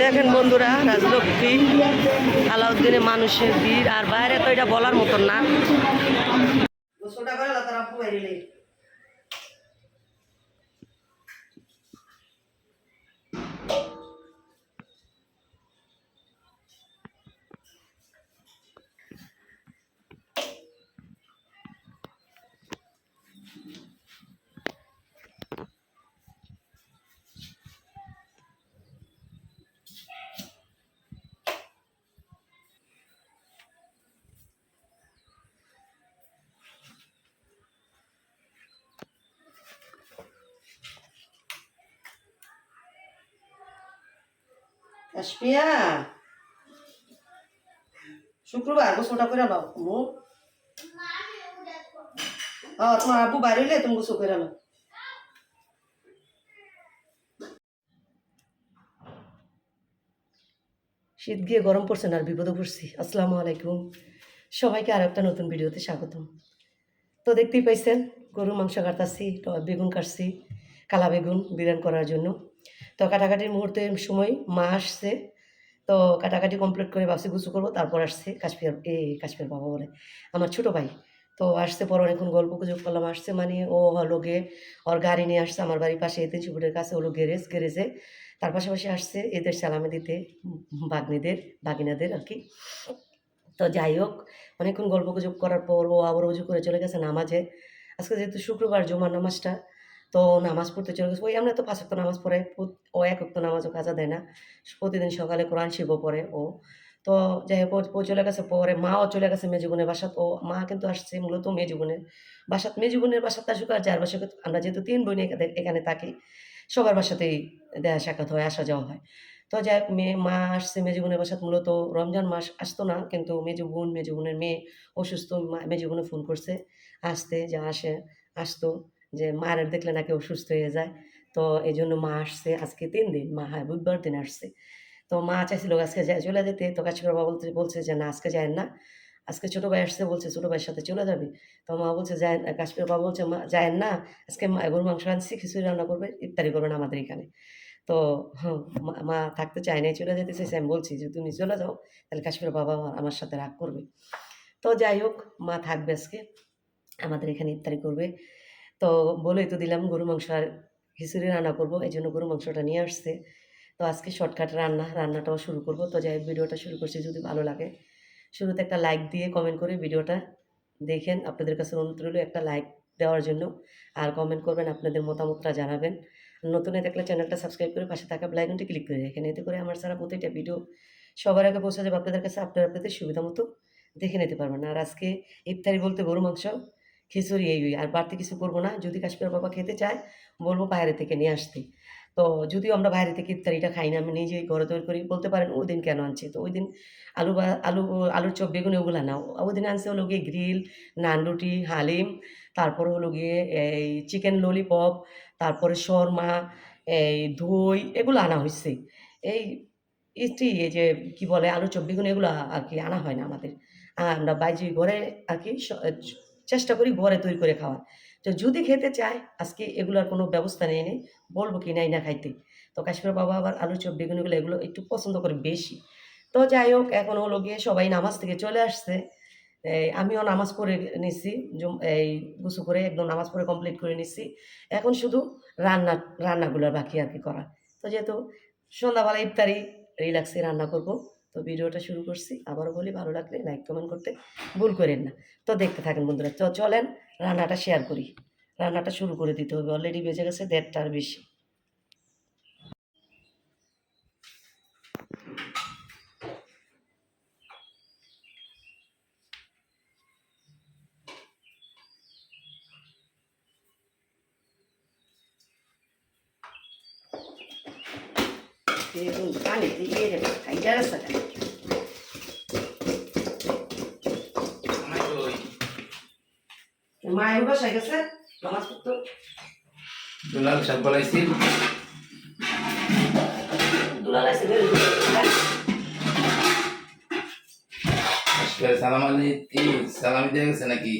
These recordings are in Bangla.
দেখেন বন্ধুরা রাজলক্ষ্মী আলাউদ্দিনে মানুষের ভিড় আর বাইরে তো এটা বলার মতন না। কাশ্মিয়া শুক্রবার গোসলটা করে নাও মু ও তোমার আব্বু বাইরে তুমি গোসল করে নাও শীত গিয়ে গরম পড়ছে না আর বিপদে পড়ছি আসসালামু আলাইকুম। সবাইকে আর একটা নতুন ভিডিওতে স্বাগতম। তো দেখতেই পাইছেন গরু মাংস কাটতাছি বেগুন কাটছি। কালা বেগুন বিরিয়ান করার জন্য। তো কাটাকাটির মুহূর্তে সময় মা আসছে, তো কাটাকাটি কমপ্লিট করে ভাবছি গুছু করব, তারপর আসছে কাশ্মীর, এ কাশ্মীর বাবা বলে, আমার ছোট ভাই। তো আসছে পর অনেকক্ষণ গল্প গুজব করলাম, আসছে মানে ও হলো গে ওর গাড়ি নিয়ে আসছে, আমার বাড়ির পাশে এতে চুপুরের কাছে হলো গ্যারেজ, গ্যারেজে। তার পাশাপাশি আসছে এদের সালামে দিতে বাগনিদের বাগিনাদের আর কি। তো যাই হোক, অনেকক্ষণ গল্প গুজব করার পর ও আবার উজু করে চলে গেছে নামাজে। আজকে যেহেতু শুক্রবার, জমার নামাজটা তো নামাজ পড়তে চলে গেছে। ওই আমরা তো পাঁচ নামাজ পড়ে ও এক ওয়াক্ত নামাজও কাজা দেয় না। প্রতিদিন সকালে কোরআন শিব পড়ে ও। তো যাই হোক, ও- চলে গেছে পরে মাও চলে গেছে মেজুগুনের বাসাত ও মা কিন্তু আসছে মূলত মেজুগুনের বাসাত মেজুগুনের বাসাত আসুক আর যার বাসাকে আমরা যেহেতু তিন বোন এখানে- থাকি, সবার বাসাতেই দেখা সাক্ষাৎ হয়, আসা যাওয়া হয়। তো যাই হোক মেয়ে মা আসছে মেজুগুনের বাসাত মূলত রমজান মাস আসতো না, কিন্তু মেজু বোন মেজু বোনের মেয়ে অসুস্থ মেজু বোনে ফোন করছে। আসতে, যা আসে, আসতো। যে মায়ের দেখলে নাকি অসুস্থ হয়ে যায়। তো এই জন্য মা আসছে আজকে তিন দিন মা হ্যাঁ বুধবার দিন আসছে। তো মা চাইছিল আজকে যায় চলে যেতে। তো কাছে বাবা বলতে বলছে যে না আজকে যায় না। আজকে ছোটো ভাই আসছে বলছে ছোটো ভাইয়ের সাথে চলে যাবে। তো মা বলছে যায় কাশ্মীর বাবা বলছে মা যায় না আজকে গরু মাংস আনছি খিচুড়ি রান্না করবে ইফতারি করবেন আমাদের এখানে। তো হ্যাঁ, মা- থাকতে চায় নাই চলে যেতে চাইছে। আমি বলছি যে তুমি চলে যাও তাহলে কাশ্মীর বাবা আমার সাথে রাগ করবে। তো যাই হোক মা থাকবে আজকে। আমাদের এখানে ইফতারি করবে। তো বলেই তো দিলাম গরু মাংস আর খিচুড়ি রান্না করব, এই জন্য গরু মাংসটা নিয়ে আসছে। তো আজকে শর্টকাট রান্না, রান্নাটাও শুরু করব। তো যাই ভিডিওটা শুরু করছি যদি ভালো লাগে। শুরুতে একটা লাইক দিয়ে কমেন্ট করে ভিডিওটা দেখেন। আপনাদের কাছে অনুরোধ রইল একটা লাইক দেওয়ার জন্য। আর কমেন্ট করবেন, আপনাদের মতামতটা জানাবেন। নতুন দেখলে চ্যানেলটা সাবস্ক্রাইব করে পাশে থাকা ব্লাইকনটি ক্লিক করে রাখেন। এতে করে আমার সারা প্রতিটা ভিডিও সবার আগে পৌঁছে যাবে। আপনাদের কাছে আপনারা আপনাদের সুবিধা মতো দেখে নিতে পারবেন। আর আজকে ইফতারি বলতে গরু মাংস। খিচুড়ি এই। আর বাড়তি কিছু করব না। যদি কাশ্মীর বাবা খেতে চায়, বলব বাইরে থেকে নিয়ে আসতে। তো যদিও আমরা বাইরে থেকে ইফতারিটা খাই না, আমি নিজেই ঘরে তৈরি করি। বলতে পারেন ওই দিন কেন আনছি? তো ওই দিন আলু বা, আলু, আলুর চপ, বেগুন ওগুলো না ওই দিন আনছে হলো গিয়ে গ্রিল, নান রুটি, হালিম, তারপরে হলো গিয়ে এই চিকেন ললিপপ, তারপরে শর্মা, এই দই, এগুলো আনা হয়েছে এই ইটি এই যে কি বলে আলু চপ, বেগুন এগুলো আর কি আনা হয় না আমাদের। আমরা বাইজি ঘরে আর কি চেষ্টা করি ঘরে তৈরি করে খাওয়ার। তো যদি খেতে চায়, আজকে এগুলোর কোনো ব্যবস্থা নেই নেই বলব কি নাই না খাইতে। তো কাশ্মীর বাবা আবার আলু চপ বেগুন এগুলো একটু পছন্দ করে বেশি। তো যাই হোক, এখন হলো গিয়ে সবাই নামাজ থেকে চলে আসছে। আমিও নামাজ পড়ে জুম- এই গুছু করে একদম নামাজ পড়ে কমপ্লিট করে নিচ্ছি এখন শুধু রান্না রান্নাগুলোর বাকি আর কি করা তো যেহেতু সন্ধ্যাবেলা ইফতারি রিল্যাক্সে রান্না করব। তো ভিডিওটা শুরু করছি। আবারও বলি, ভালো লাগলে লাইক কমেন্ট করতে ভুল করেন না। তো দেখতে থাকেন বন্ধুরা। তো চলেন, রান্নাটা শেয়ার করি। রান্নাটা শুরু করে দিতে হবে। অলরেডি বেজে গেছে দেড়টার বেশি। বেগুন পানি দিয়ে রে খাইতে আসছে মায়ের বাসায় গেছে নামাজ পড়তো দুলাল শাক বলাইছি দুলাল আছে বের আজকে সালাম আলী কি সালামি দিয়ে গেছে নাকি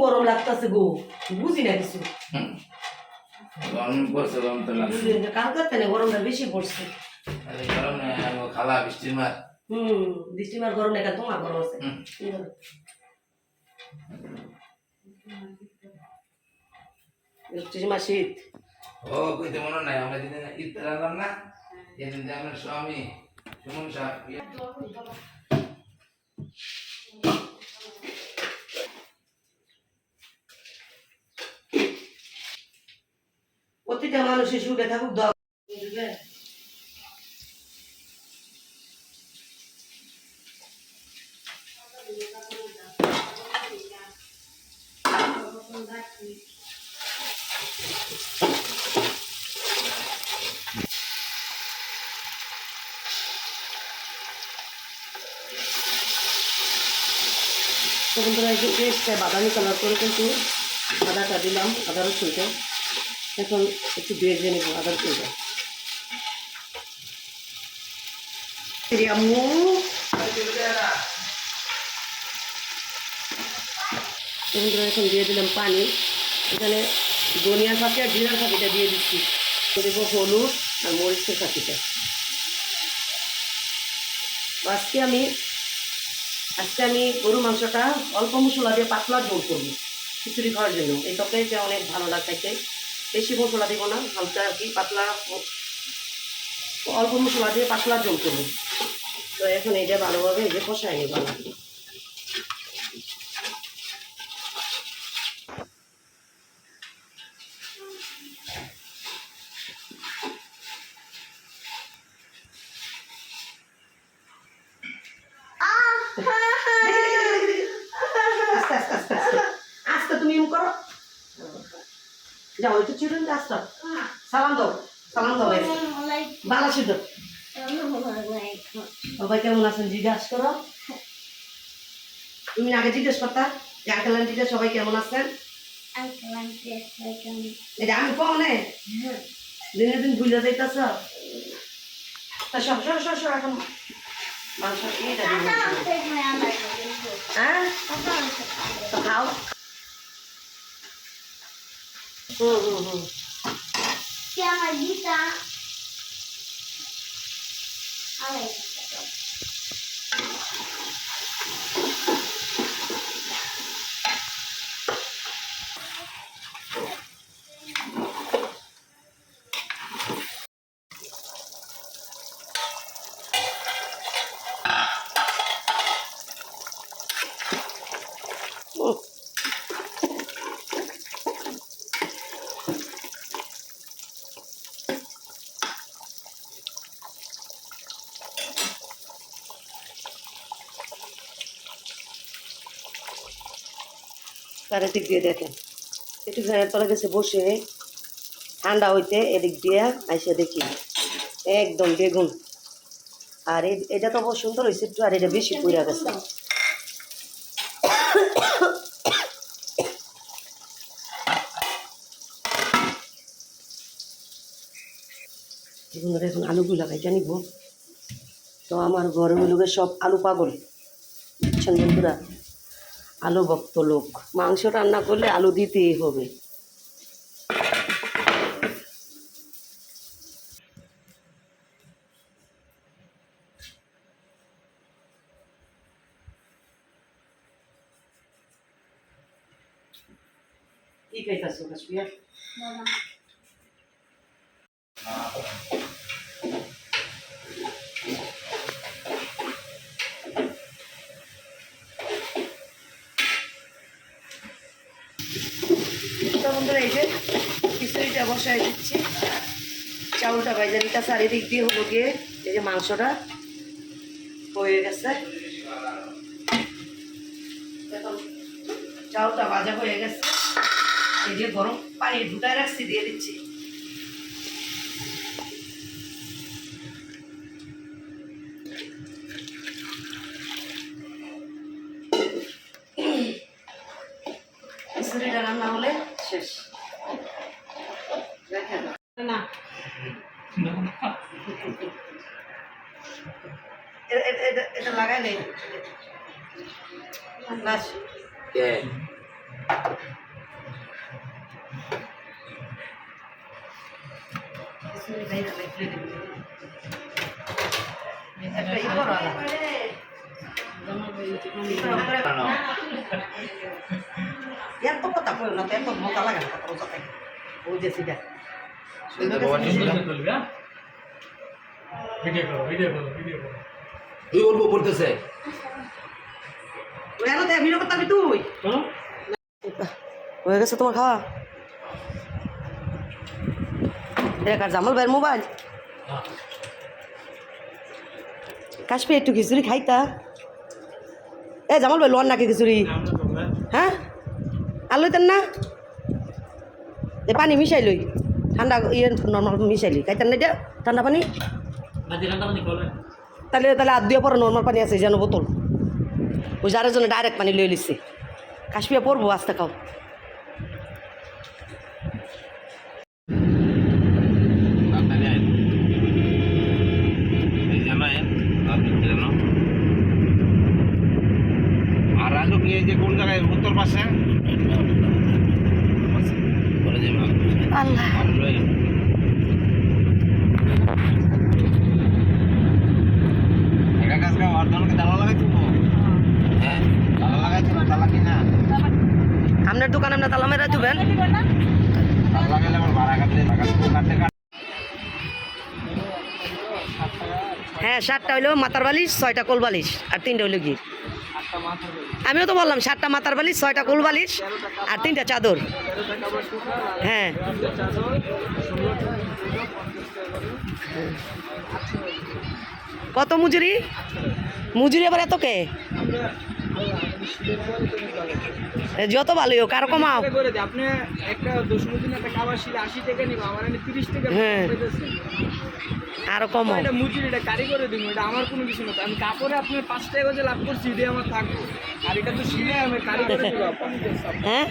গরম লাগতেছে গো। বুঝি না কিছু। গরম পড়ছে গরম তো লাগছে। না কালকার থেকে গরমটা বেশি পড়ছে? গরম খালা বৃষ্টির মার। হুম বৃষ্টিমার গরম না তোমার গরম আছে? শীত। ও কইতে মনে নাই আমরা যেদিন ইফতার আনলাম না সেদিন যে আমার স্বামী সুমন সাহেব প্রতিটা মানুষের সুখে থাকুক দোয়া? তো বন্ধুরা, এই বাদামি কালার করে কিন্তু আদাটা দিলাম, আদা রসুনটা এখন একটু ভেজে নেব আদা রসুনটা এই আম্মু। এখন দিয়ে দিলাম পানি। এখানে ধনিয়ার ফাঁকি আর জিরার ফাঁকিটা দিয়ে দিচ্ছি। দেবো হলুদ আর মরিচের ফাঁকিটা। আজকে আমি আজকে আমি গরু মাংসটা অল্প মশলা দিয়ে পাতলা ঝোল করব। খিচুড়ি খাওয়ার জন্য। এই তরকারিটা অনেক ভালো লাগে খাইতে বেশি মশলা দেবো না, হালকা আর কি পাতলা, অল্প মশলা দিয়ে পাতলা জল করব। তো এখন এটা ভালোভাবে এই যে কষায় নেব আমি। আস্তে আস্তে আস্তে আস্তে আস্তে তুমি এমন করো যাও চিরুন সালাম দাও সালাম দাও ভাই। বালা সিদ্ধ সবাই কেমন আছেন? জিজ্ঞাসা করো। তুমি আগে জিজ্ঞেস করতা? যে আঙ্কেল সবাই কেমন আছেন? এটা আমি কম নে দিনে দিন ভুলে যাইতেছ? তা সব সর সর এখন মাংস এটা দিয়ে দিচ্ছি। হ্যাঁ তো খাও হুম হুম হুম হুম। চারিদিক দিয়ে দেখেন। একটু ফ্যানের তলে গেছে, বসে ঠান্ডা হইতে এদিক দিয়ে আইসে দেখি। একদম বেগুন। আর এটা তো সুন্দর হয়েছে একটু, আর এটা বেশি পুড়ে গেছে। বন্ধুরা, এখন আলুগুলো লাগাই জানিব তো আমার ঘরে লোকে সব আলু পাগল। বুঝছেন বন্ধুরা? আলু ভক্ত লোক। মাংস রান্না করলে আলু দিতেই হবে। কি খাইতাছো কাশ্মীর তো বন্ধুরা এই যে খিচুড়িটা বসাই দিচ্ছি চাউলটা ভাইজা নিতে চারিদিক দিয়ে হলো গিয়ে এই যে মাংসটা হয়ে গেছে। এখন চাউলটা ভাজা হয়ে গেছে। এই যে গরম পানি ঢুকায় রাখছি, দিয়ে দিচ্ছি খিচুড়িটা রান্না হলে শেষ দেখেন না এ- এ- এটা এটা লাগাই নেই লাশ কে এত কথা বলো না তো এত মজা লাগে না কথা বলতে ওই যে সিটা এটা বাবা ঠিক না ভিডিও করো ভিডিও করো ভিডিও করো তুই অল্প পড়তেছে ওই আলো দেখ ভিডিও করতে তুই চলো হয়ে গেছে তোমার খাওয়া? দেখ আর জামাল ভাইয়ের মোবাইল? কাশ্মীর একটু খিচুড়ি খাইতা। এ জামাল ভাই, লোয়ার নাকি খিচুড়ি? হ্যাঁ? আর লইতেন না? এ পানি মিশাই লই। ঠান্ডা ইয়ে নর্মাল মিশাই লই। খাইতেন না এটা? ঠান্ডা পানি? তাহলে তাহলে আর দিয়ে পরে নর্মাল পানি আছে, যেন বোতল। ওই যারের জন্য ডাইরেক্ট পানি লই লিছি কাশ্মীরে পড়ব আস্তে খাও আর রাজু কি যে কোন জায়গায় উত্তর পাশে বলে যে মা আল্লাহ ভালো আইন একা কাজ কা অর্ধনকে তালা লাগাই দিব হ্যাঁ তালা লাগাই দিব তালা কিনা আপনার দোকান আপনার তালা মেরা দেবেন তালা লাগাইলে আমার ভাড়া কাটলে টাকা কাটতে কাটতে হ্যাঁ সাতটা হইল মাথার বালিশ ছয়টা কোল বালিশ আর তিনটা হইল কি আমিও তো বললাম সাতটা মাথার বালিশ ছয়টা কোল বালিশ আর তিনটা চাদর। হ্যাঁ। কত মজুরি? মজুরি আবার এত কে? যত ভালোই হোক আর কমাও। হ্যাঁ। আরও কমাও এটা মজুরি এটা কারিগরে দিব এটা আমার কোনো কিছু না। আমি কাপড়ে আপনার পাঁচ টাকা করে লাভ করছি এটাই আমার থাকবে। আর এটা তো আমি কারিগরে দিব। হ্যাঁ।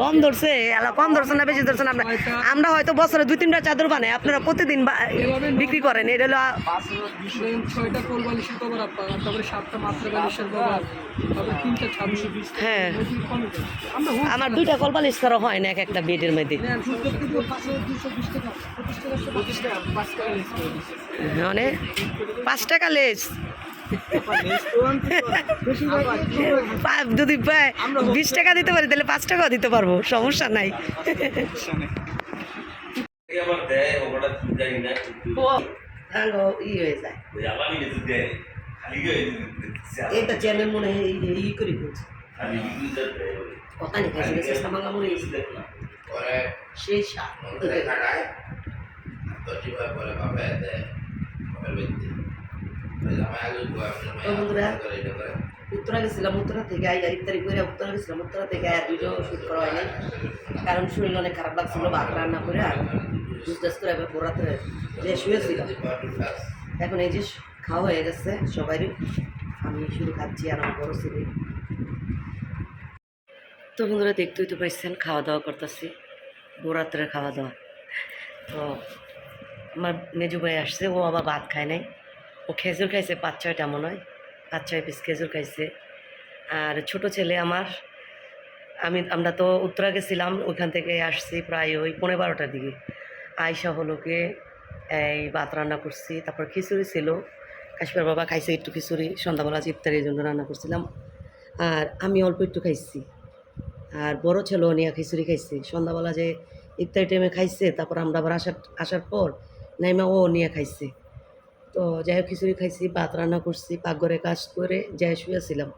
কম ধরছে? এলা কম ধরছে না বেশি ধরছে না আমরা আমরা হয়তো বছরে দুই তিনটা চাদর বানাই আপনারা প্রতিদিন বিক্রি করেন এটা হলো ছয়টা কভার আপনার তারপরে সাতটা মাত্রা বালিশের কভার। হ্যাঁ। আমরা দুইটা কলবালিশ করা হয় না এক একটা বেডের মধ্যে। মানে পাঁচ টাকা লেস। যদি পায় বিশ টাকা দিতে পারি তাহলে পাঁচ টাকাও দিতে পারব সমস্যা নাই। হয়ে যায়। এইটা চ্যানেল মনে হয় ই করি দেয় কথা নেই খাইছে গেছে সামাঙ্গা মনে পরে সেই এটা করে উত্তরা গেছিলাম উত্তরা থেকে আই ইফতারি করে উত্তরা গেছিলাম উত্তরা থেকে আর ভিডিও শুট করা হয়নি কারণ শরীর অনেক খারাপ লাগছিল ভাত রান্না করে আর বুঝতেছ করে এবার রাত্রে যে শুয়েছিলাম এখন এই যে খাওয়া হয়ে গেছে সবারই। আমি শুধু খাচ্ছি আর আমার বড় ছেলে। তো বন্ধুরা, দেখতেই তো পাইছেন খাওয়া দাওয়া করতেছি। রাত্রে খাওয়া দাওয়া তো আমার মেজু ভাই আসছে, ও আবার ভাত খায় নাই। ও খেজুর খাইছে, পাঁচ ছয়টা মনে হয়। পাঁচ ছয় পিস খেজুর খাইছে। আর ছোট ছেলে আমার, আমি, আমরা তো উত্তরা গেছিলাম, ওইখান থেকে আসছি প্রায় ওই পনেরো বারোটার দিকে। আয়সা হলো কে এই ভাত রান্না করছি, তারপর খিচুড়ি ছিল। কাশ্মীর বাবা খাইছে একটু খিচুড়ি, সন্ধ্যাবেলা ইফতারের জন্য রান্না করছিলাম। আর আমি অল্প একটু খাইছি। আর বড় ছেলে নিয়ে খিচুড়ি খাইছে। সন্ধ্যাবেলা যে ইফতারি টাইমে খাইছে, তারপর আমরা আবার আসার আসার পর নাইমা ও নিয়ে খাইছে। তো যাই হোক, খিচুড়ি খাইছি, ভাত রান্না করছি, পাকঘরে কাজ করে যাই শুয়েছিলাম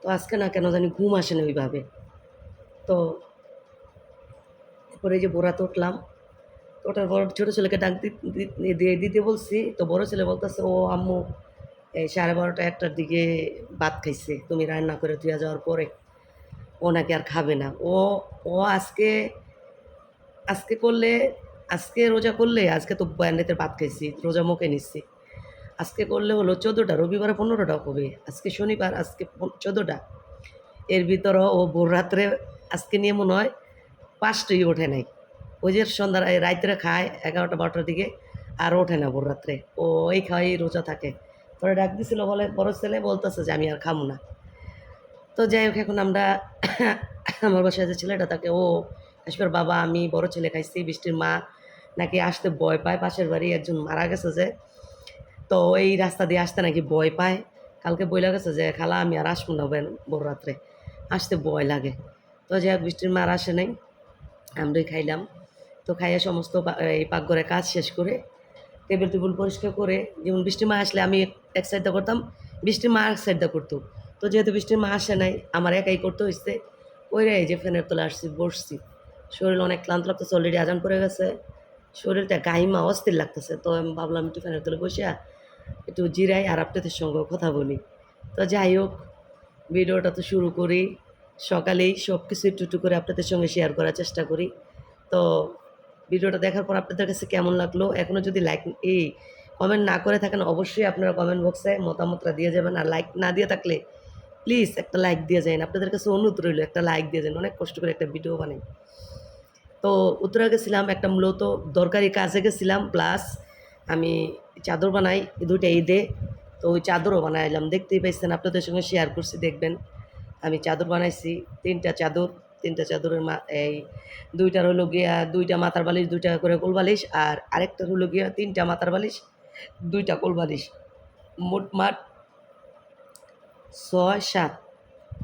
তো আজকে না কেন জানি ঘুম আসে না ওইভাবে। তো এই যে বোরাতে উঠলাম ওটার বড় ছোটো ছেলেকে ডাক দিতে বলছি। তো বড় ছেলে বলতেছে, ও আম্মু, এই সাড়ে বারোটা একটার দিকে ভাত খাইছে, তুমি রান্না করে ধুয়ে যাওয়ার পরে ও নাকি আর খাবে না। ও ও আজকে আজকে করলে, আজকে রোজা করলে, আজকে তো বয়ান্নেতে ভাত খাইছি, রোজা মুখে নিচ্ছি আজকে করলে হলো চোদ্দোটা, রবিবারে পনেরোটা হবে। আজকে শনিবার, আজকে চোদ্দোটা। এর ভিতরে ও ভোর রাত্রে আজকে নিয়ে মনে হয় পাঁচটাই ওঠে নাই। ওই যে সন্ধ্যা রাত্রে খায় এগারোটা বারোটার দিকে আর ওঠে না ভোর রাত্রে। ও এই খাওয়াই রোজা থাকে। পরে ডাক দিছিল বলে, বড় ছেলে বলতেছে যে আমি আর খাব না। তো যাই হোক, এখন আমরা আমার বাসায় যে ছেলেটা থাকে, ও আসবার বাবা, আমি বড় ছেলে খাইছি, বৃষ্টির মা নাকি আসতে ভয় পায়, পাশের বাড়ি একজন মারা গেছে যে। তো এই রাস্তা দিয়ে আসতে নাকি ভয় পায়। কালকে বইলা গেছে যে, খালা, আমি আর আসব না বড় রাত্রে। আসতে ভয় লাগে। তো যাই হোক, বৃষ্টির মার আসে নাই। আমরাই খাইলাম। তো খাইয়ে সমস্ত এই পাকঘরে কাজ শেষ করে টেবিল টেবিল পরিষ্কার করে, যেমন বৃষ্টির মা আসলে আমি এক সাইডটা করতাম, বৃষ্টির মা এক সাইডটা করতো। তো যেহেতু বৃষ্টির মা আসে নাই, আমার একাই করতে হয়েছে ওই রে যে ফ্যানের তলে আসছি, বসছি। শরীর অনেক ক্লান্ত লাগতেছে অলরেডি আজান পড়ে গেছে। শরীরটা গাইমা অস্থির লাগতেছে, তো আমি ভাবলাম একটু ফ্যানের তলে বসিয়া একটু জিরাই আর আপনাদের সঙ্গে কথা বলি। তো যাই হোক, ভিডিওটা তো শুরু করি। সকালেই সব কিছু একটু একটু করে আপনাদের সঙ্গে শেয়ার করার চেষ্টা করি। তো ভিডিওটা দেখার পর আপনাদের কাছে কেমন লাগল? এখনও যদি লাইক এই কমেন্ট না করে থাকেন, অবশ্যই আপনারা কমেন্ট বক্সে মতামতটা দিয়ে যাবেন। আর লাইক না দিয়ে থাকলে প্লিজ একটা লাইক দিয়ে যান আপনাদের কাছে অনুরোধ রইল, একটা লাইক দিয়ে যান অনেক কষ্ট করে একটা ভিডিও বানাই। তো উত্তরা গেছিলাম, একটা মূলত দরকারি কাজে গেছিলাম। প্লাস আমি চাদর বানাই দুইটা ঈদে। তো ওই চাদরও বানাইলাম। দেখতেই পাইছেন, আপনাদের সঙ্গে শেয়ার করছি, দেখবেন। আমি চাদর বানাইছি, তিনটা চাদর। তিনটা চাদরের মা, এই দুইটার হলো গিয়া দুইটা মাথার বালিশ, দুইটা করে কোল বালিশ, আর আরেকটার হলো গিয়া তিনটা মাথার বালিশ, দুইটা কোল বালিশ। মোট মাঠ ছয়, সাত,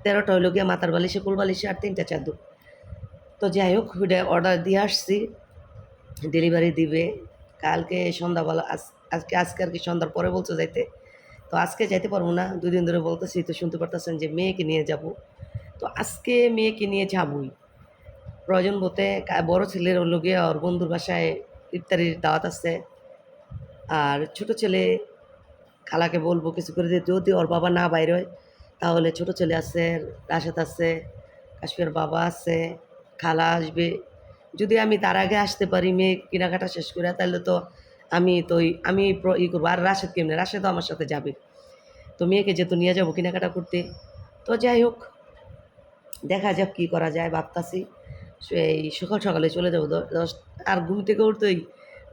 তেরোটা হলো গিয়া মাথার বালিশে কোল বালিশে আর তিনটা চাদর। তো যাই হোক, ওইটা অর্ডার দিয়ে আসছি। ডেলিভারি দিবে। কালকে সন্ধ্যাবেলা আজ- আজকে আজকে আর কি সন্ধ্যার পরে বলছো যাইতে। তো আজকে যাইতে পারব না দুদিন ধরে বলতেছি, তো শুনতে পারতেছেন যে মেয়েকে নিয়ে যাব। তো আজকে মেয়েকে নিয়ে যাবই। প্রয়োজন বলতে বড় ছেলের গিয়ে ওর বন্ধুর বাসায় ইফতারির দাওয়াত আছে। আর ছোট ছেলে, খালাকে বলব কিছু করে দিতে যদি ওর বাবা না বাইরে হয়, তাহলে ছোট ছেলে আছে, রাশেদ আছে কাশ্মীর বাবা আছে, খালা আসবে। যদি আমি তার আগে আসতে পারি, মেয়ে কেনাকাটা শেষ করে, তাহলে তো আমি তো আমি ই করব। আর রাশেদ কেমনি? রাশেদও আমার সাথে যাবে। তো মেয়েকে যেহেতু নিয়ে যাব কেনাকাটা করতে, তো যাই হোক দেখা যাক কী করা যায়, ভাবতাছি। এই সকাল সকালে চলে যাব দশ আর ঘুম থেকে উঠতেই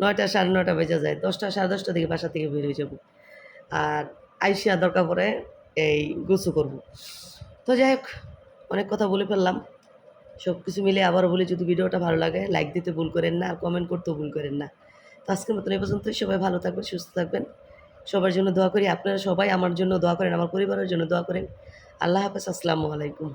নয়টা সাড়ে নয়টা বেজে যায়, দশটা সাড়ে দশটা থেকে বাসা থেকে বের হয়ে যাব। আর আইসিয়া দরকার পড়ে এই গুছু করব। তো যাই হোক, অনেক কথা বলে ফেললাম। সব কিছু মিলে আবারও বলি, যদি ভিডিওটা ভালো লাগে লাইক দিতে ভুল করেন না আর কমেন্ট করতেও ভুল করেন না। তো আজকের মতন এই পর্যন্তই, সবাই ভালো থাকবেন, সুস্থ থাকবেন। সবার জন্য দোয়া করি, আপনারা সবাই আমার জন্য দোয়া করেন, আমার পরিবারের জন্য দোয়া করেন। আল্লাহ হাফেজ, আসসালামু আলাইকুম।